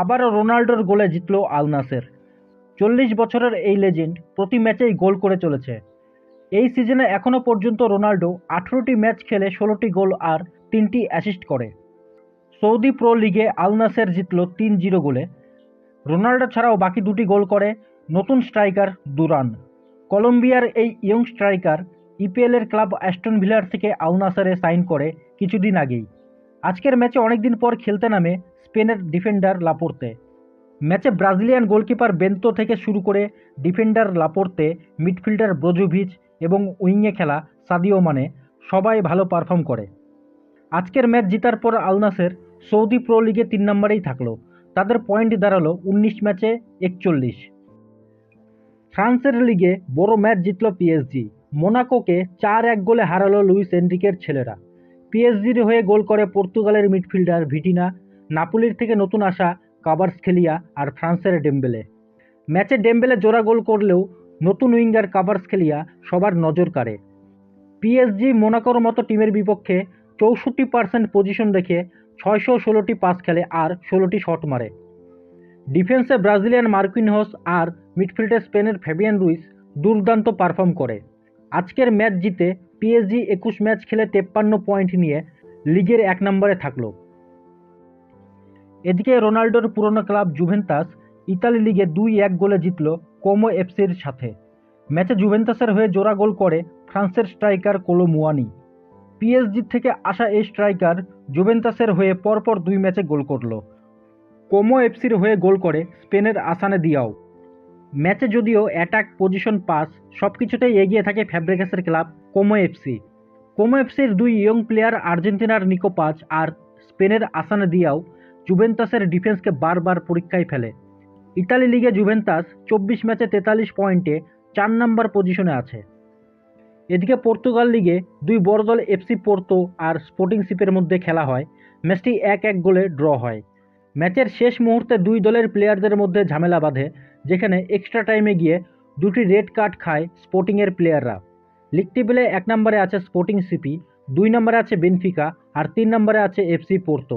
আবারও রোনাল্ডোর গোলে জিতল আল নাসের। চল্লিশ বছরের এই লেজেন্ড প্রতি ম্যাচেই গোল করে চলেছে। এই সিজনে এখনও পর্যন্ত রোনাল্ডো আঠেরোটি ম্যাচ খেলে ষোলোটি গোল আর তিনটি অ্যাসিস্ট করে। সৌদি প্রো লিগে আল নাসের জিতল তিন জিরো গোলে। রোনাল্ডো ছাড়াও বাকি দুটি গোল করে নতুন স্ট্রাইকার দুরান। কলম্বিয়ার এই ইয়ং স্ট্রাইকার ইপিএলের ক্লাব অ্যাস্টন ভিলার থেকে আল নাসারে সাইন করে কিছুদিন আগেই। আজকের ম্যাচে অনেকদিন পর খেলতে নামে স্পেনের ডিফেন্ডার লাপোর্তে। ম্যাচে ব্রাজিলিয়ান গোলকিপার বেন্তো থেকে শুরু করে ডিফেন্ডার লাপোর্তে মিডফিল্ডার ব্রোজোভিচ এবং উইংয়ে খেলা সাদিও মানে সবাই ভালো পারফর্ম করে। আজকের ম্যাচ জেতার পর আলনাসের সৌদি প্রো লিগে তিন নম্বরেই থাকল। তাদের পয়েন্ট দাঁড়াল উনিশ ম্যাচে একচল্লিশ। ফ্রান্সের লিগে বড় ম্যাচ জিতল পিএসজি। মোনাকোকে চার এক গোলে হারালো লুইস এনরিকের ছেলেরা। পিএসজির হয়ে গোল করে পর্তুগালের মিডফিল্ডার ভিটিনা নাপুলির থেকে নতুন আসা কাবার্স খেলিয়া আর ফ্রান্সের ডেম্বেলে। ম্যাচে ডেম্বেলে জোড়া গোল করলেও নতুন উইঙ্গার কাবার্স খেলিয়া সবার নজর কাড়ে। পিএসজি মোনাকোর মতো টিমের বিপক্ষে চৌষট্টি পার্সেন্ট পজিশন রেখে ছয়শো ষোলোটি পাস খেলে আর ষোলোটি শট মারে। ডিফেন্সে ব্রাজিলিয়ান মার্কুইনহস আর মিডফিল্ডে স্পেনের ফেবিয়ান রুইস দুর্দান্ত পারফর্ম করে। আজকের ম্যাচ জিতে পিএসজি একুশ ম্যাচ খেলে তেপ্পান্ন পয়েন্ট নিয়ে লিগের এক নম্বরে থাকল। এদিকে রোনাল্ডোর পুরনো ক্লাব জুভেন্তাস ইতালি লিগে দুই এক গোলে জিতল কোমো এফসির সাথে। ম্যাচে জুভেন্তাসের হয়ে জোড়া গোল করে ফ্রান্সের স্ট্রাইকার কোলো মুয়ানি। পিএসজি থেকে আসা এই স্ট্রাইকার জুভেন্তাসের হয়ে পরপর দুই ম্যাচে গোল করল। কোমো এফসির হয়ে গোল করে স্পেনের আসানে দিয়াও। ম্যাচে যদিও অ্যাটাক, পজিশন পাস সব কিছুতেই এগিয়ে থাকে ফ্যাব্রিকাসের ক্লাব কোমো এফসি। কোমো এফসির দুই ইয়ং প্লেয়ার আর্জেন্টিনার নিকো পাচ আর স্পেনের আসানে দিয়াও জুভেন্তাসের ডিফেন্সকে বারবার পরীক্ষায় ফেলে। ইতালি লিগে জুভেন্তাস চব্বিশ ম্যাচে তেতাল্লিশ পয়েন্টে চার নম্বর পজিশনে আছে। এদিকে পর্তুগাল লিগে দুই বড় দল এফসি পোর্তো আর স্পোর্টিং শিপের মধ্যে খেলা হয়। ম্যাচটি এক এক গোলে ড্র হয়। ম্যাচের শেষ মুহূর্তে দুই দলের প্লেয়ারদের মধ্যে ঝামেলা বাঁধে, যেখানে এক্সট্রা টাইমে গিয়ে দুটি রেড কার্ড খায় স্পোর্টিংয়ের প্লেয়াররা। লিগ টেবিলে এক নম্বরে আছে স্পোর্টিং সিপি দুই নম্বরে আছে বেনফিকা আর তিন নম্বরে আছে এফসি পোর্তো।